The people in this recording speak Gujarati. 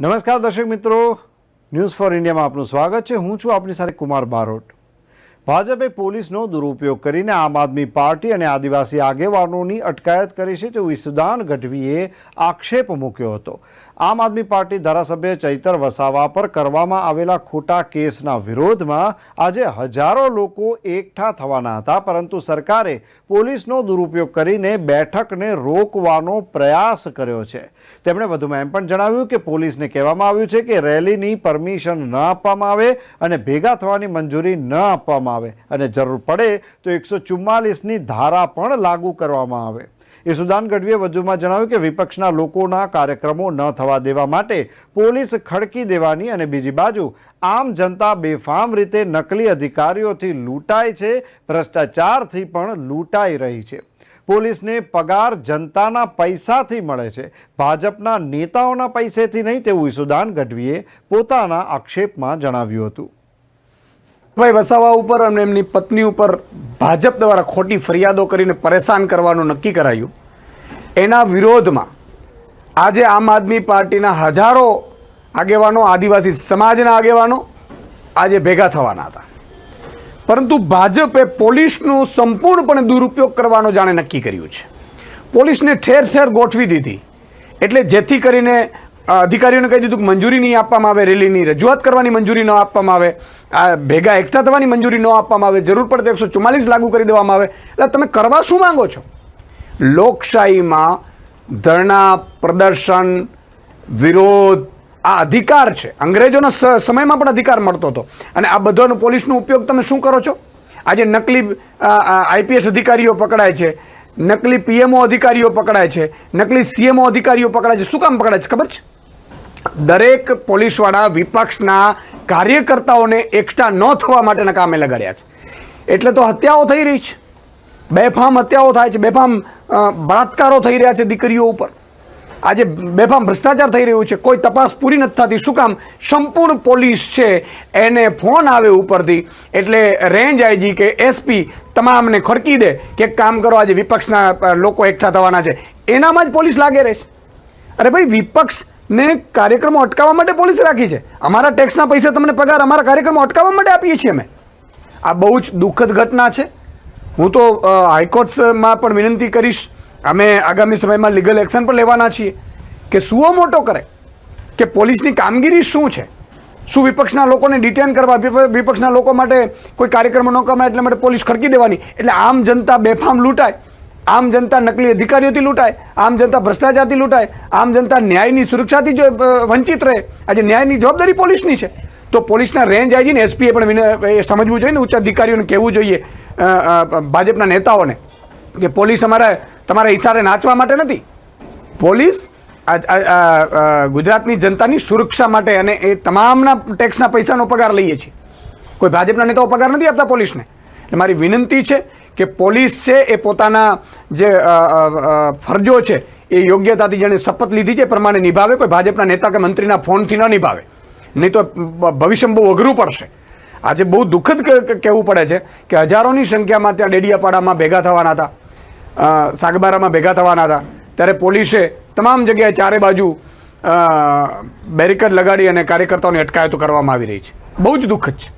નમસ્કાર દર્શક મિત્રો. ન્યૂઝ ફોર ઇન્ડિયામાં આપનું સ્વાગત છે. હું છું આપની સાથે કુમાર બારોટ. ભાજપે પોલીસનો દુરુપયોગ કરીને આમ આદમી પાર્ટી અને આદિવાસી આગેવાનોની અટકાયત કરી છે તેવું ઈસુદાન ગઢવીએ આક્ષેપ મૂક્યો હતો. આમ આદમી પાર્ટી ધારાસભ્ય ચૈતર વસાવા પર કરવામાં આવેલા ખોટા કેસના વિરોધમાં આજે હજારો લોકો એકઠા થવાના હતા, પરંતુ સરકારે પોલીસનો દુરુપયોગ કરીને બેઠકને રોકવાનો પ્રયાસ કર્યો છે. તેમણે વધુમાં એમ પણ જણાવ્યું કે પોલીસને કહેવામાં આવ્યું છે કે રેલીની પરમિશન ન આપવામાં આવે અને ભેગા થવાની મંજૂરી ન આપવામાં આવે અને જરૂર પડે તો એકસો ચુમ્માલીસની ધારા પણ લાગુ કરવામાં આવે. ઈસુદાન ગઢવીએ વધુમાં જણાવ્યું કે વિપક્ષના લોકોના કાર્યક્રમો ન થવા દેવા માટે પોલીસ ખડકી દેવાની અને બીજી બાજુ આમ જનતા બેફામ રીતે નકલી અધિકારીઓથી લૂંટાય છે, ભ્રષ્ટાચારથી પણ લૂંટાઈ રહી છે. પોલીસને પગાર જનતાના પૈસાથી મળે છે. ભાજપના નેતાઓના પૈસેથી નહીં તેવું ઈસુદાન ગઢવીએ પોતાના આક્ષેપમાં જણાવ્યું હતું. ભાઈ વસાવા ઉપર અને એમની પત્ની ઉપર ભાજપ દ્વારા ખોટી ફરિયાદો કરીને પરેશાન કરવાનું નક્કી કરાયું. એના વિરોધમાં આજે આમ આદમી પાર્ટીના હજારો આગેવાનો, આદિવાસી સમાજના આગેવાનો આજે ભેગા થવાના હતા. પરંતુ ભાજપે પોલીસનો સંપૂર્ણપણે દુરુપયોગ કરવાનો જાણે નક્કી કર્યું છે. પોલીસને ઠેર ઠેર ગોઠવી દીધી. એટલે જેથી કરીને અધિકારીઓને કહી દીધું કે મંજૂરી નહીં આપવામાં આવે, રેલીની રજૂઆત કરવાની મંજૂરી ન આપવામાં આવે, આ ભેગા એકઠા થવાની મંજૂરી ન આપવામાં આવે, જરૂર પડે તો એકસો ચુમ્માલીસ લાગુ કરી દેવામાં આવે. એટલે તમે કરવા શું માંગો છો? લોકશાહીમાં ધરણા પ્રદર્શન, વિરોધ, આ અધિકાર છે. અંગ્રેજોના સમયમાં પણ અધિકાર મળતો હતો. અને આ બધાનો પોલીસનો ઉપયોગ તમે શું કરો છો? આજે નકલી આઈપીએસ અધિકારીઓ પકડાય છે, નકલી પીએમઓ અધિકારીઓ પકડાય છે, નકલી સીએમઓ અધિકારીઓ પકડાય છે. શું કામ પકડાય છે? ખબર છે? દરેક પોલીસવાળા વિપક્ષના કાર્યકર્તાઓને એકઠા ન થવા માટેના કામે લગાડ્યા છે. એટલે તો હત્યાઓ થઈ રહી છે. બેફામ હત્યાઓ થાય છે. બેફામ બળાત્કારો થઈ રહ્યા છે દીકરીઓ ઉપર. આજે બેફામ ભ્રષ્ટાચાર થઈ રહ્યું છે. કોઈ તપાસ પૂરી નથી થતી. શું કામ? સંપૂર્ણ પોલીસ છે. એને ફોન આવે ઉપરથી. એટલે રેન્જ આઈજી કે એસપી તમામને ખડકી દે કે કામ કરો, આજે વિપક્ષના લોકો એકઠા થવાના છે. એનામાં જ પોલીસ લાગે રહેશે. અરે ભાઈ વિપક્ષને કાર્યક્રમો અટકાવવા માટે પોલીસ રાખી છે. અમારા ટેક્સના પૈસા તમને પગાર અમારા કાર્યક્રમો અટકાવવા માટે આપીએ છીએ અમે. આ બહુ જ દુઃખદ ઘટના છે. હું તો હાઈકોર્ટમાં પણ વિનંતી કરીશ, અમે આગામી સમયમાં લીગલ એક્શન પણ લેવાના છીએ કે સુઓ મોટો કરે, કે પોલીસની કામગીરી શું છે? શું વિપક્ષના લોકોને ડિટેન કરવા વિપક્ષના લોકો માટે કોઈ કાર્યક્રમ ન કરવા એટલા માટે પોલીસ ખડકી દેવાની? એટલે આમ જનતા બેફામ લૂંટાય. આમ જનતા નકલી અધિકારીઓથી લૂંટાય, આમ જનતા ભ્રષ્ટાચારથી લૂંટાય, આમ જનતા ન્યાયની સુરક્ષાથી જો વંચિત રહે. આજે ન્યાયની જવાબદારી પોલીસની છે. તો પોલીસના રેન્જ આવી જઈને એસપીએ પણ એ સમજવું જોઈએ ને, ઉચ્ચ અધિકારીઓને કહેવું જોઈએ ભાજપના નેતાઓને, કે પોલીસ અમારા, તમારા ઇશારે નાચવા માટે નથી. પોલીસ ગુજરાતની જનતાની સુરક્ષા માટે અને એ તમામના ટેક્સના પૈસાનો પગાર લઈએ છીએ. કોઈ ભાજપના નેતાઓ પગાર નથી આપતા પોલીસને. એટલે મારી વિનંતી છે કે પોલીસ છે એ પોતાના જે ફરજો છે, એ યોગ્યતાથી જેણે શપથ લીધી છે પ્રમાણે નિભાવે. કોઈ ભાજપના નેતા કે મંત્રીના ફોનથી ન નિભાવે. નહીં તો ભવિષ્યમાં બહુ અઘરું પડશે. આજે બહુ દુઃખદ કહેવું પડે છે કે હજારોની સંખ્યામાં ત્યાં ડેડિયાપાડામાં ભેગા થવાના હતા સાગબારામાં ભેગા થવાના હતા. ત્યારે પોલીસે તમામ જગ્યાએ ચારે બાજુ બેરિકેડ લગાડી અને કાર્યકર્તાઓની અટકાયતો કરવામાં આવી રહી છે. બહુ જ દુઃખદ છે.